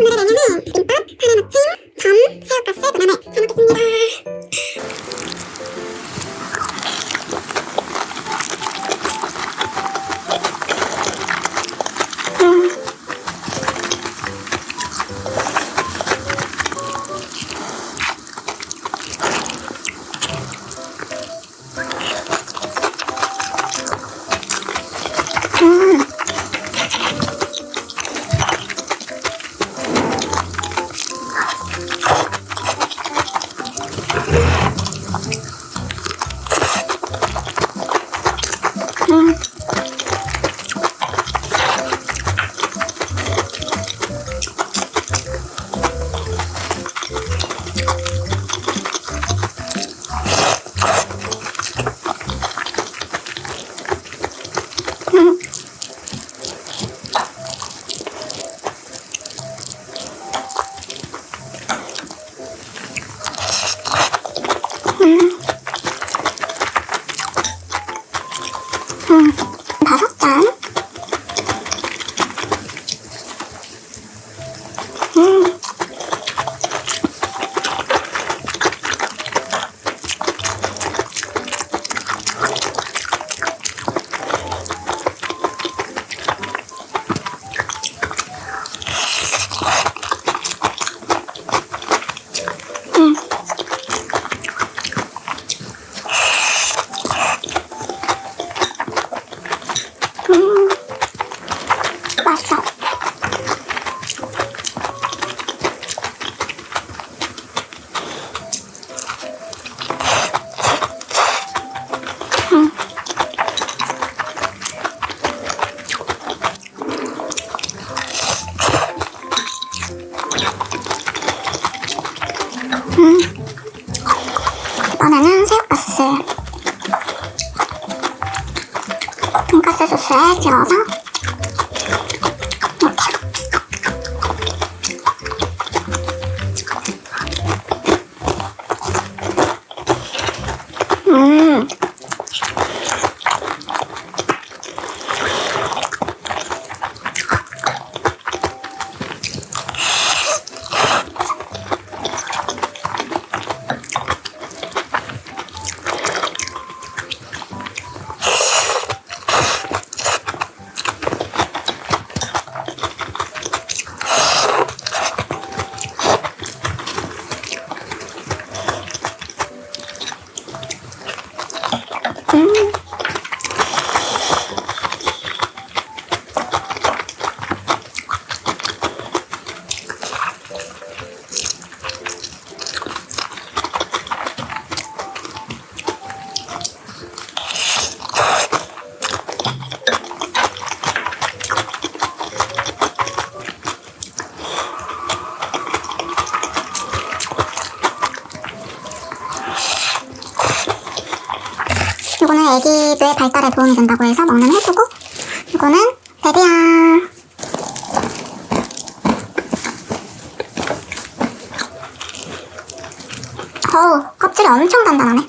Mm-hmm. 다 음. 이번에는 새우가스. 돈가스 소스에 찍어서 아기의 발달에 도움이 된다고 해서 먹는 해주고 이거는 베리야. 어우 껍질이 엄청 단단하네